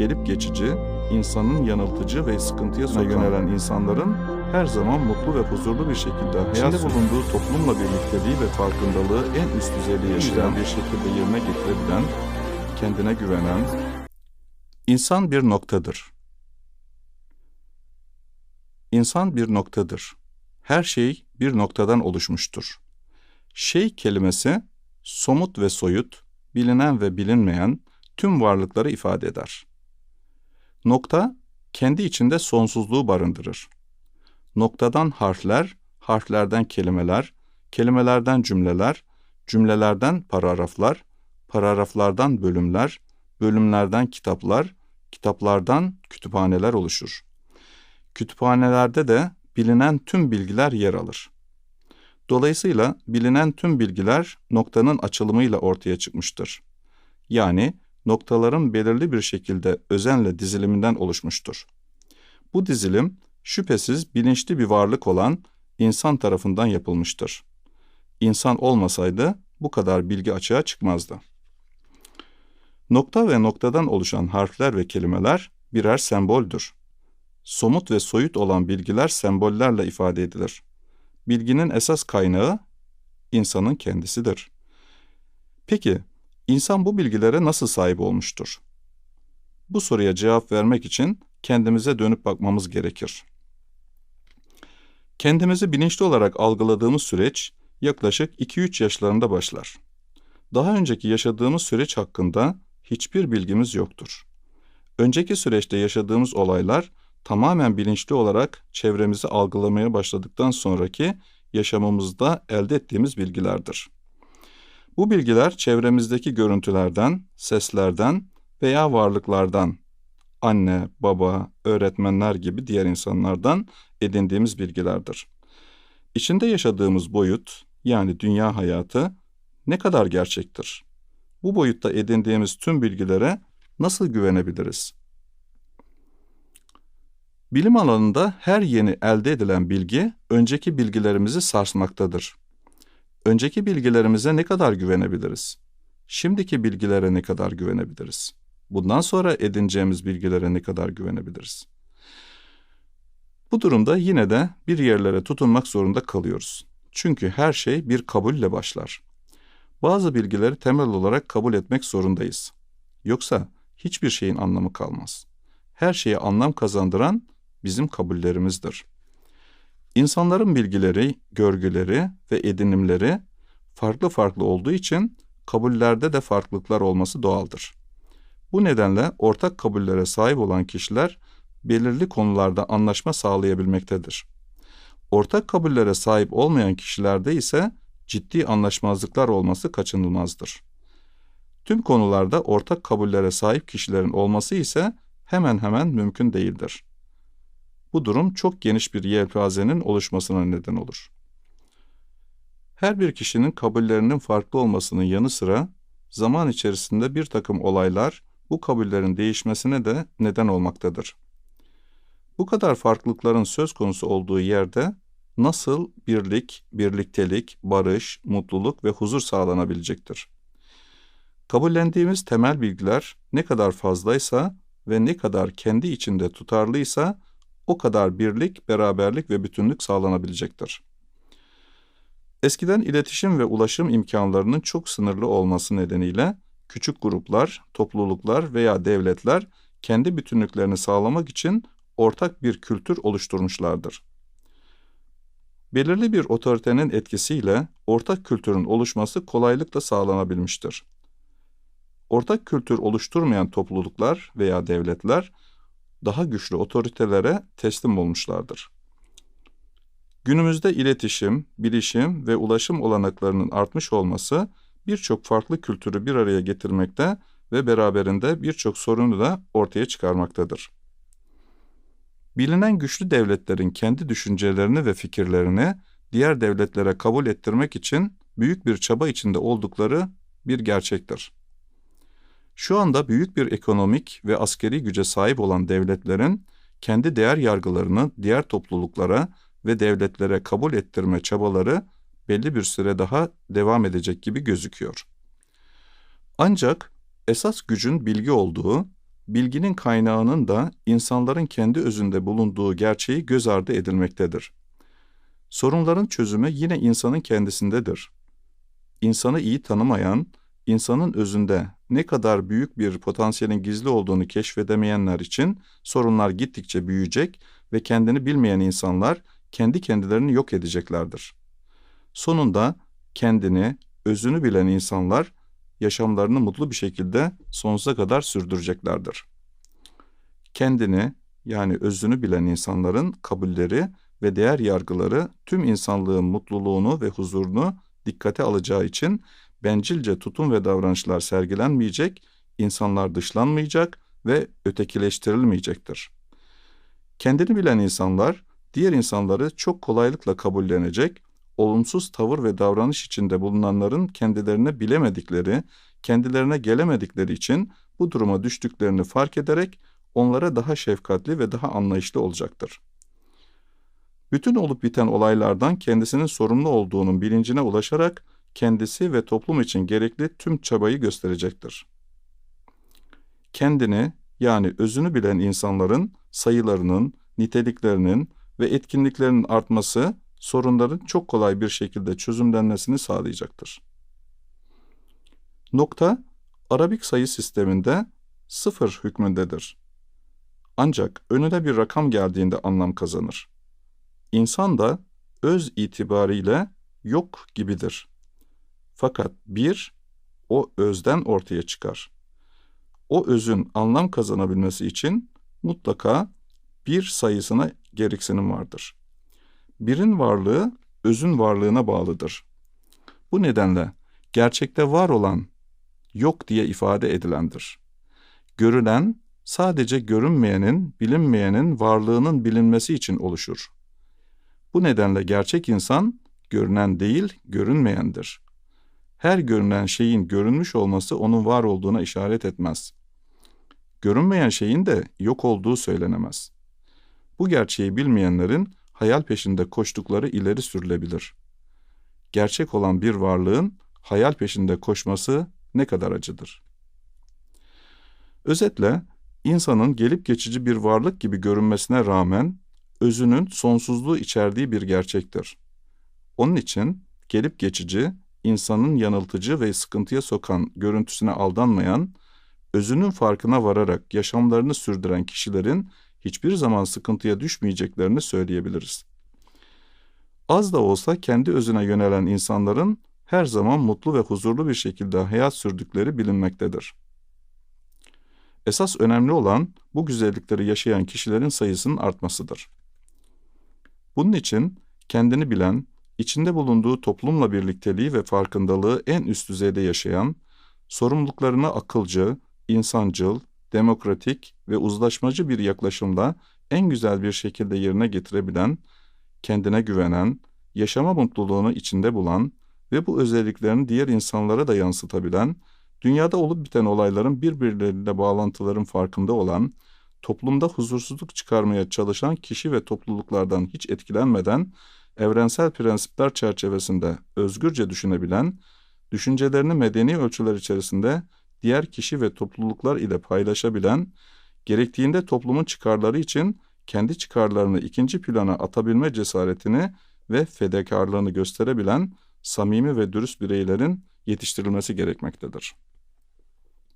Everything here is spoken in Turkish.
gelip geçici, insanın yanıltıcı ve sıkıntıya sokan yönelen insanların her zaman mutlu ve huzurlu bir şekilde hayat bulunduğu toplumla birlikteliği ve farkındalığı en üst düzeyde yaşayan bir şekilde yerine getirebilen, kendine güvenen, insan bir noktadır. İnsan bir noktadır. Her şey bir noktadan oluşmuştur. Şey kelimesi somut ve soyut, bilinen ve bilinmeyen tüm varlıkları ifade eder. Nokta kendi içinde sonsuzluğu barındırır. Noktadan harfler, harflerden kelimeler, kelimelerden cümleler, cümlelerden paragraflar, paragraflardan bölümler, bölümlerden kitaplar, kitaplardan kütüphaneler oluşur. Kütüphanelerde de bilinen tüm bilgiler yer alır. Dolayısıyla bilinen tüm bilgiler noktanın açılımıyla ortaya çıkmıştır. Yani noktaların belirli bir şekilde özenle diziliminden oluşmuştur. Bu dizilim şüphesiz bilinçli bir varlık olan insan tarafından yapılmıştır. İnsan olmasaydı bu kadar bilgi açığa çıkmazdı. Nokta ve noktadan oluşan harfler ve kelimeler birer semboldür. Somut ve soyut olan bilgiler sembollerle ifade edilir. Bilginin esas kaynağı insanın kendisidir. Peki, insan bu bilgilere nasıl sahip olmuştur? Bu soruya cevap vermek için kendimize dönüp bakmamız gerekir. Kendimizi bilinçli olarak algıladığımız süreç yaklaşık 2-3 yaşlarında başlar. Daha önceki yaşadığımız süreç hakkında hiçbir bilgimiz yoktur. Önceki süreçte yaşadığımız olaylar tamamen bilinçli olarak çevremizi algılamaya başladıktan sonraki yaşamımızda elde ettiğimiz bilgilerdir. Bu bilgiler çevremizdeki görüntülerden, seslerden veya varlıklardan, anne, baba, öğretmenler gibi diğer insanlardan edindiğimiz bilgilerdir. İçinde yaşadığımız boyut, yani dünya hayatı ne kadar gerçektir? Bu boyutta edindiğimiz tüm bilgilere nasıl güvenebiliriz? Bilim alanında her yeni elde edilen bilgi önceki bilgilerimizi sarsmaktadır. Önceki bilgilerimize ne kadar güvenebiliriz? Şimdiki bilgilere ne kadar güvenebiliriz? Bundan sonra edineceğimiz bilgilere ne kadar güvenebiliriz? Bu durumda yine de bir yerlere tutunmak zorunda kalıyoruz. Çünkü her şey bir kabulle başlar. Bazı bilgileri temel olarak kabul etmek zorundayız. Yoksa hiçbir şeyin anlamı kalmaz. Her şeye anlam kazandıran bizim kabullerimizdir. İnsanların bilgileri, görgüleri ve edinimleri farklı farklı olduğu için kabullerde de farklılıklar olması doğaldır. Bu nedenle ortak kabullere sahip olan kişiler belirli konularda anlaşma sağlayabilmektedir. Ortak kabullere sahip olmayan kişilerde ise ciddi anlaşmazlıklar olması kaçınılmazdır. Tüm konularda ortak kabullere sahip kişilerin olması ise hemen hemen mümkün değildir. Bu durum çok geniş bir yelpazenin oluşmasına neden olur. Her bir kişinin kabullerinin farklı olmasının yanı sıra zaman içerisinde bir takım olaylar bu kabullerin değişmesine de neden olmaktadır. Bu kadar farklılıkların söz konusu olduğu yerde nasıl birlik, birliktelik, barış, mutluluk ve huzur sağlanabilecektir? Kabullendiğimiz temel bilgiler ne kadar fazlaysa ve ne kadar kendi içinde tutarlıysa o kadar birlik, beraberlik ve bütünlük sağlanabilecektir. Eskiden iletişim ve ulaşım imkanlarının çok sınırlı olması nedeniyle küçük gruplar, topluluklar veya devletler kendi bütünlüklerini sağlamak için ortak bir kültür oluşturmuşlardır. Belirli bir otoritenin etkisiyle ortak kültürün oluşması kolaylıkla sağlanabilmiştir. Ortak kültür oluşturmayan topluluklar veya devletler daha güçlü otoritelere teslim olmuşlardır. Günümüzde iletişim, bilişim ve ulaşım olanaklarının artmış olması birçok farklı kültürü bir araya getirmekte ve beraberinde birçok sorunu da ortaya çıkarmaktadır. Bilinen güçlü devletlerin kendi düşüncelerini ve fikirlerini diğer devletlere kabul ettirmek için büyük bir çaba içinde oldukları bir gerçektir. Şu anda büyük bir ekonomik ve askeri güce sahip olan devletlerin kendi değer yargılarını diğer topluluklara ve devletlere kabul ettirme çabaları belli bir süre daha devam edecek gibi gözüküyor. Ancak esas gücün bilgi olduğu bilginin kaynağının da insanların kendi özünde bulunduğu gerçeği göz ardı edilmektedir. Sorunların çözümü yine insanın kendisindedir. İnsanı iyi tanımayan, insanın özünde ne kadar büyük bir potansiyelin gizli olduğunu keşfedemeyenler için sorunlar gittikçe büyüyecek ve kendini bilmeyen insanlar kendi kendilerini yok edeceklerdir. Sonunda kendini, özünü bilen insanlar yaşamlarını mutlu bir şekilde sonsuza kadar sürdüreceklerdir. Kendini yani özünü bilen insanların kabulleri ve değer yargıları tüm insanlığın mutluluğunu ve huzurunu dikkate alacağı için bencilce tutum ve davranışlar sergilenmeyecek, insanlar dışlanmayacak ve ötekileştirilmeyecektir. Kendini bilen insanlar diğer insanları çok kolaylıkla kabullenecek, olumsuz tavır ve davranış içinde bulunanların kendilerine bilemedikleri, kendilerine gelemedikleri için bu duruma düştüklerini fark ederek onlara daha şefkatli ve daha anlayışlı olacaktır. Bütün olup biten olaylardan kendisinin sorumlu olduğunun bilincine ulaşarak kendisi ve toplum için gerekli tüm çabayı gösterecektir. Kendini yani özünü bilen insanların sayılarının, niteliklerinin ve etkinliklerinin artması sorunların çok kolay bir şekilde çözümlenmesini sağlayacaktır. Nokta, Arabik sayı sisteminde sıfır hükmündedir. Ancak önüne bir rakam geldiğinde anlam kazanır. İnsan da öz itibariyle yok gibidir. Fakat bir, o özden ortaya çıkar. O özün anlam kazanabilmesi için mutlaka bir sayısına gereksinim vardır. Birin varlığı özün varlığına bağlıdır. Bu nedenle gerçekte var olan yok diye ifade edilendir. Görülen sadece görünmeyenin, bilinmeyenin varlığının bilinmesi için oluşur. Bu nedenle gerçek insan görünen değil, görünmeyendir. Her görünen şeyin görünmüş olması onun var olduğuna işaret etmez. Görünmeyen şeyin de yok olduğu söylenemez. Bu gerçeği bilmeyenlerin hayal peşinde koştukları ileri sürülebilir. Gerçek olan bir varlığın hayal peşinde koşması ne kadar acıdır. Özetle, insanın gelip geçici bir varlık gibi görünmesine rağmen özünün sonsuzluğu içerdiği bir gerçektir. Onun için gelip geçici, insanın yanıltıcı ve sıkıntıya sokan görüntüsüne aldanmayan, özünün farkına vararak yaşamlarını sürdüren kişilerin hiçbir zaman sıkıntıya düşmeyeceklerini söyleyebiliriz. Az da olsa kendi özüne yönelen insanların her zaman mutlu ve huzurlu bir şekilde hayat sürdükleri bilinmektedir. Esas önemli olan bu güzellikleri yaşayan kişilerin sayısının artmasıdır. Bunun için kendini bilen, içinde bulunduğu toplumla birlikteliği ve farkındalığı en üst düzeyde yaşayan, sorumluluklarını akılcı, insancıl, demokratik ve uzlaşmacı bir yaklaşımla en güzel bir şekilde yerine getirebilen, kendine güvenen, yaşama mutluluğunu içinde bulan ve bu özelliklerini diğer insanlara da yansıtabilen, dünyada olup biten olayların birbirleriyle bağlantıların farkında olan, toplumda huzursuzluk çıkarmaya çalışan kişi ve topluluklardan hiç etkilenmeden, evrensel prensipler çerçevesinde özgürce düşünebilen, düşüncelerini medeni ölçüler içerisinde diğer kişi ve topluluklar ile paylaşabilen, gerektiğinde toplumun çıkarları için kendi çıkarlarını ikinci plana atabilme cesaretini ve fedakarlığını gösterebilen samimi ve dürüst bireylerin yetiştirilmesi gerekmektedir.